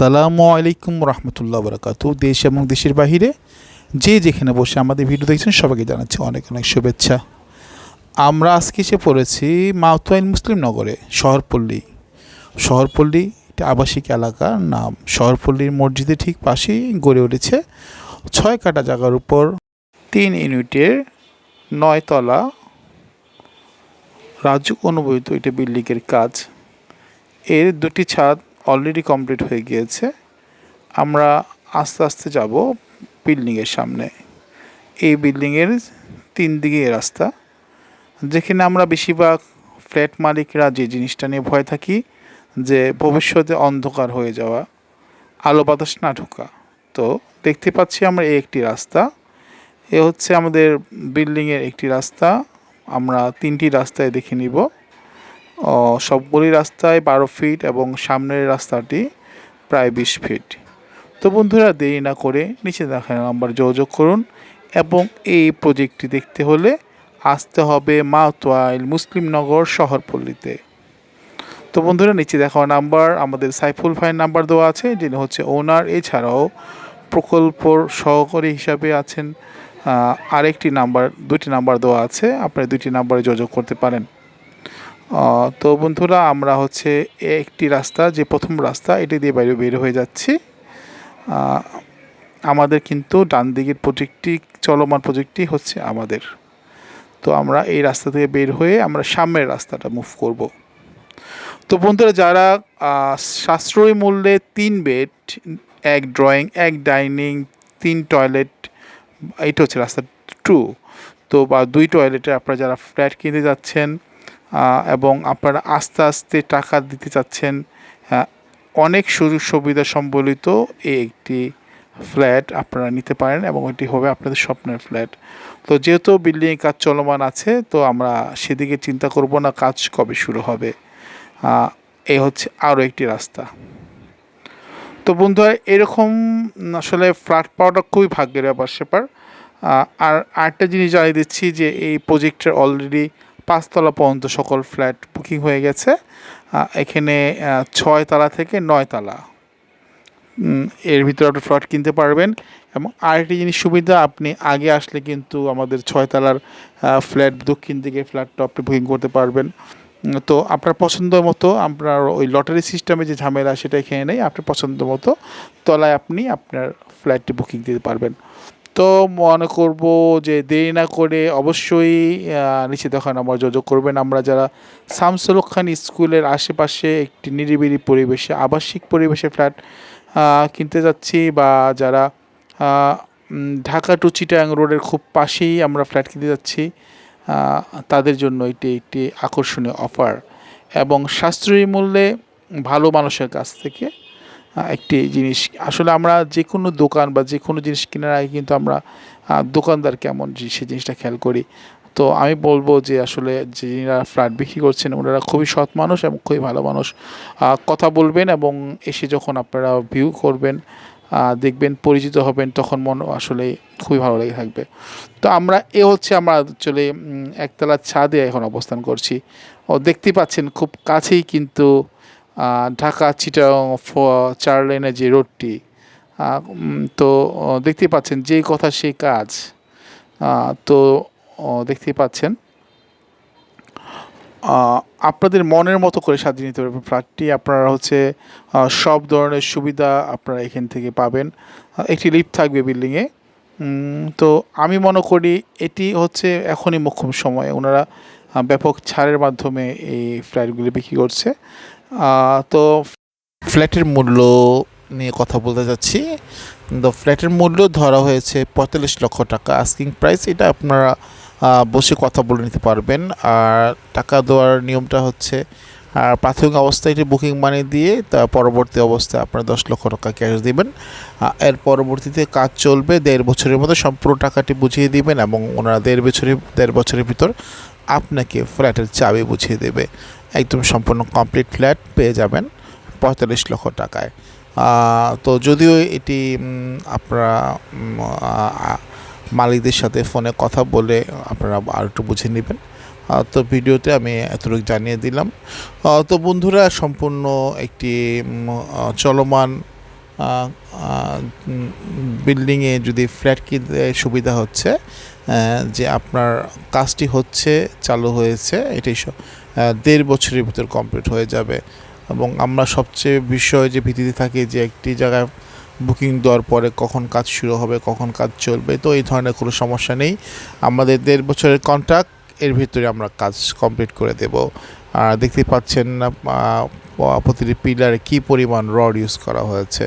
আসসালামু আলাইকুম রহমতুল্লাহ বরকাতু। দেশ এবং দেশের বাহিরে যে যেখানে বসে আমাদের ভিডিও দেখছেন, সবাইকে জানাচ্ছি অনেক অনেক শুভেচ্ছা। আমরা আজকে এসে পড়েছি মাউতওয়াইন মুসলিম নগরে, শহরপল্লী। শহরপল্লী একটি আবাসিক এলাকার নাম। শহরপল্লীর মসজিদের ঠিক পাশেই গড়ে উঠেছে ছয় কাটা জায়গার উপর তিন ইউনিটের নয়তলা রাজুক অনুমোদিত একটি বিল্ডিংয়ের কাজ। এর দুটি ছাদ অলরেডি কমপ্লিট হয়ে গিয়েছে। আমরা আস্তে আস্তে যাব বিল্ডিংয়ের সামনে। এই বিল্ডিংয়ের তিন দিকে রাস্তা। যেখানে আমরা বেশিরভাগ ফ্ল্যাট মালিকরা যে জিনিসটা নিয়ে ভয় থাকি, যে ভবিষ্যতে অন্ধকার হয়ে যাওয়া, আলো বাতাস না ঢোকা। তো দেখতে পাচ্ছি আমরা এই একটি রাস্তা। এ হচ্ছে আমাদের বিল্ডিংয়ের একটি রাস্তা। আমরা তিনটি রাস্তায় দেখে নিব। সবগুলি রাস্তায় বারো ফিট এবং সামনের রাস্তাটি প্রায় বিশ ফিট তো বন্ধুরা, দেরি না করে নিচে দেখা নাম্বার যোগাযোগ করুন এবং এই প্রজেক্টটি দেখতে হলে আসতে হবে মাতোয়াইল মুসলিমনগর শহরপল্লীতে তো বন্ধুরা, নিচে দেখা নাম্বার আমাদের সাইফুল ভাইয়ের নাম্বার দেওয়া আছে, যিনি হচ্ছে ওনার এছাড়াও প্রকল্পর সহকারী হিসাবে আছেন আরেকটি নাম্বার দুটি নাম্বার দেওয়া আছে। আপনি দুটি নাম্বারে যোগাযোগ করতে পারেন। তো বন্ধুরা, আমরা হচ্ছে একটি রাস্তা, যে প্রথম রাস্তা, এটি দিয়ে বাইরে বের হয়ে যাচ্ছি। আমাদের কিন্তু ডান দিকের প্রজেক্টটি, চলমান প্রজেক্টটি হচ্ছে আমাদের। তো আমরা এই রাস্তা থেকে বের হয়ে আমরা সামনের রাস্তাটা মুভ করব। তো বন্ধুরা, যারা সাশ্রয়ী মূল্যে তিন বেড, এক ড্রয়িং, এক ডাইনিং, তিন টয়লেট, এইটা হচ্ছে রাস্তা টু তো বা দুই টয়লেটে আপনারা যারা ফ্ল্যাট কিনতে যাচ্ছেন এবং আপনারা আস্তে আস্তে টাকা দিতে চাচ্ছেন অনেক সুযোগ সুবিধা সম্বলিত এই একটি ফ্ল্যাট আপনারা নিতে পারেন এবং এটি হবে আপনাদের স্বপ্নের ফ্ল্যাট। তো যেহেতু বিল্ডিং কাজ চলমান আছে, তো আমরা সেদিকে চিন্তা করব না, কাজ কবে শুরু হবে। এই হচ্ছে আরও একটি রাস্তা। তো বন্ধুরা, এরকম আসলে ফ্ল্যাট পাওয়াটা খুবই ভাগ্যের ব্যাপার সেপার আর আরেকটা জিনিস জানিয়ে দিচ্ছি যে এই প্রজেক্টের অলরেডি পাঁচতলা পর্যন্ত সকল ফ্ল্যাট বুকিং হয়ে গেছে। এখানে ছয় তলা থেকে নয় তলা। এর ভিতরে আপনি ফ্ল্যাট কিনতে পারবেন এবং আরেকটি জিনিস সুবিধা, আপনি আগে আসলে কিন্তু আমাদের ছয়তলার ফ্ল্যাট, দক্ষিণ দিকে ফ্ল্যাটটা আপনি বুকিং করতে পারবেন। তো আপনার পছন্দ মতো আপনার ওই লটারি সিস্টেমে যে ঝামেলা, সেটা এখানে নেই। আপনার পছন্দ মতো তলায় আপনি আপনার ফ্ল্যাটটি বুকিং দিতে পারবেন। তো মনে করব যে দেরি না করে অবশ্যই নিচে দেখান আমার যোগাযোগ করবেন। আমরা যারা শামসুল খান স্কুলের আশেপাশে একটি নিরিবিলি পরিবেশে, আবাসিক পরিবেশে ফ্ল্যাট কিনতে যাচ্ছি বা যারা ঢাকা টু চিটাং রোডের খুব পাশেই আমরা ফ্ল্যাট কিনতে যাচ্ছি তাদের জন্য এটি একটি আকর্ষণীয় অফার। এবং সাশ্রয়ী মূল্যে ভালো মানুষের কাছ থেকে একটি জিনিস। আসলে আমরা যে কোনো দোকান বা যে কোনো জিনিস কেনার আগে কিন্তু আমরা দোকানদার কেমন সেই জিনিসটা খেয়াল করি। তো আমি বলব যে আসলে যিনারা ফ্ল্যাট বিক্রি করছেন, ওনারা খুবই সৎ মানুষ এবং খুবই ভালো মানুষ। কথা বলবেন এবং এসে যখন আপনারা ভিউ করবেন দেখবেন, পরিচিত হবেন, তখন মন আসলে খুবই ভালো লেগে থাকবে। তো আমরা, এ হচ্ছে আমরা চলে একতলার ছাদে এখন অবস্থান করছি। ও দেখতেই পাচ্ছেন খুব কাছেই কিন্তু ঢাকা চিটাং চার লেনের যে রোডটি তো ও, দেখতেই পাচ্ছেন যেই কথা সেই কাজ। তো ও, দেখতেই পাচ্ছেন। আপনাদের মনের মতো করে সাজিয়ে নিতে পারবেন ফ্ল্যাটটি। আপনারা হচ্ছে সব ধরনের সুবিধা আপনারা এখান থেকে পাবেন। একটি লিফট থাকবে বিল্ডিংয়ে তো আমি মনে করি এটি হচ্ছে এখনই মোক্ষম সময়। ওনারা ব্যাপক ছাড়ের মাধ্যমে এই ফ্ল্যাটগুলি বিক্রি করছে। তো ফ্ল্যাটের মূল্য নিয়ে কথা বলতে যাচ্ছি। তো ফ্ল্যাটের মূল্য ধরা হয়েছে পঁয়তাল্লিশ লক্ষ টাকা। আস্কিং প্রাইস এটা আপনারা বসে কথা বলে নিতে পারবেন। আর টাকা দেওয়ার নিয়মটা হচ্ছে আর প্রাথমিক অবস্থায় এটি বুকিং মানি দিয়ে তার পরবর্তী অবস্থায় আপনারা দশ লক্ষ টাকা ক্যাশ দিবেন। এর পরবর্তীতে কাজ চলবে দেড় বছরের মধ্যে সম্পূর্ণ টাকাটি বুঝিয়ে দিবেন এবং ওনারা দেড় বছরের দেড় বছরের ভিতর আপনাকে ফ্ল্যাটের চাবি বুঝিয়ে দেবে। একদম সম্পূর্ণ কমপ্লিট ফ্ল্যাট পেয়ে যাবেন পঁয়তাল্লিশ লক্ষ টাকায়। তো যদিও এটি আপনারা মালিকদের সাথে ফোনে কথা বলে আপনারা আর একটু বুঝে নেবেন। তো ভিডিওতে আমি এতটুকু জানিয়ে দিলাম। তো বন্ধুরা, সম্পূর্ণ একটি চলমান বিল্ডিংয়ে যদি ফ্ল্যাট কিনতে সুবিধা হচ্ছে যে আপনার কাজটি হচ্ছে, চালু হয়েছে, এটাই দেড় বছরের ভিতর কমপ্লিট হয়ে যাবে। এবং আমরা সবচেয়ে বিষয় যে ভীতিতে থাকি যে একটি জায়গায় বুকিং দেওয়ার পরে কখন কাজ শুরু হবে, কখন কাজ চলবে, তো এই ধরনের কোনো সমস্যা নেই। আমাদের দেড় বছরের কন্ট্রাক্ট এর ভিতরে আমরা কাজ কমপ্লিট করে দেব। আর দেখতে পাচ্ছেন প্রতিটি পিলারে কী পরিমাণ রড ইউজ করা হয়েছে।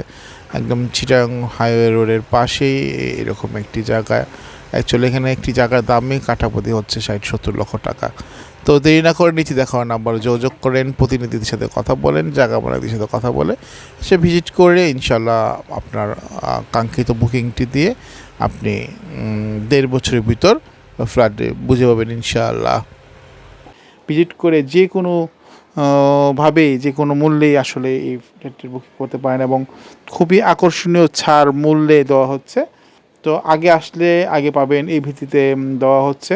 একদম চিটাং হাইওয়ে রোডের পাশেই এরকম একটি জায়গায়। অ্যাকচুয়ালি এখানে একটি জায়গার দামই কাঠাপতি হচ্ছে ষাট সত্তর লক্ষ টাকা। তো দেরি না করে নিচে দেখার নাম্বার যোগাযোগ করেন, প্রতিনিধিদের সাথে কথা বলেন, জায়গা মালিকদের সাথে কথা বলে, সে ভিজিট করে ইনশাল্লাহ আপনার কাঙ্ক্ষিত বুকিংটি দিয়ে আপনি দেড় বছরের ভিতর ফ্ল্যাট বুঝে পাবেন ইনশাআল্লাহ। ভিজিট করে যে কোনো ভাবে, যে কোনো মূল্যেই আসলে এই ফ্ল্যাটটির বুকিং করতে পারেন এবং খুবই আকর্ষণীয় ছাড় মূল্যে দেওয়া হচ্ছে। তো আগে আসলে, আগে পাবেন, এই ভিত্তিতে দেওয়া হচ্ছে।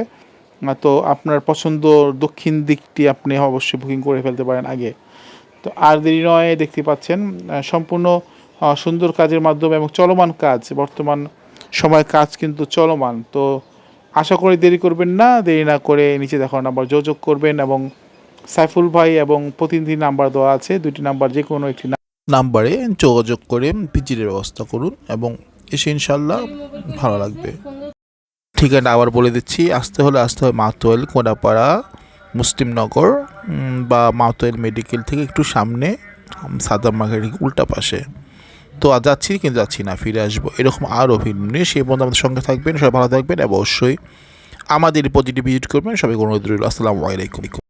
তো আপনার পছন্দ দক্ষিণ দিকটি আপনি অবশ্যই বুকিং করে ফেলতে পারেন আগে। তো আর দেরি নয়, দেখতে পাচ্ছেন সম্পূর্ণ সুন্দর কাজের মাধ্যমে এবং চলমান কাজ, বর্তমান সময় কাজ কিন্তু চলমান। তো আশা করি দেরি করবেন না, দেরি না করে নিচে দেখানো নাম্বার যোগাযোগ করবেন এবং সাইফুল ভাই এবং প্রতিনিধি নাম্বার দেওয়া আছে দুটি নাম্বার যে কোনো একটি নাম্বারে যোগাযোগ করে পিজির ব্যবস্থা করুন এবং এসে ইনশাল্লাহ ভালো লাগবে। ঠিকানা আবার বলে দিচ্ছি, আসতে হলে আসতে হবে মাতোয়েল কোনাপাড়া মুসলিমনগর বা মাতোয়েল মেডিকেল থেকে একটু সামনে সাদা মার্কেট উল্টা পাশে। তো আর যাচ্ছি কিন্তু যাচ্ছি না, ফিরে আসব। এরকম আরও ভিন্ন নিয়ে সেই বন্ধু আমাদের সঙ্গে থাকবেন, সবাই ভালো থাকবেন অবশ্যই আমাদের পজিটিভ ভিজিট করবেন সবাই অনুরোধ রইল। আসসালামু আলাইকুম।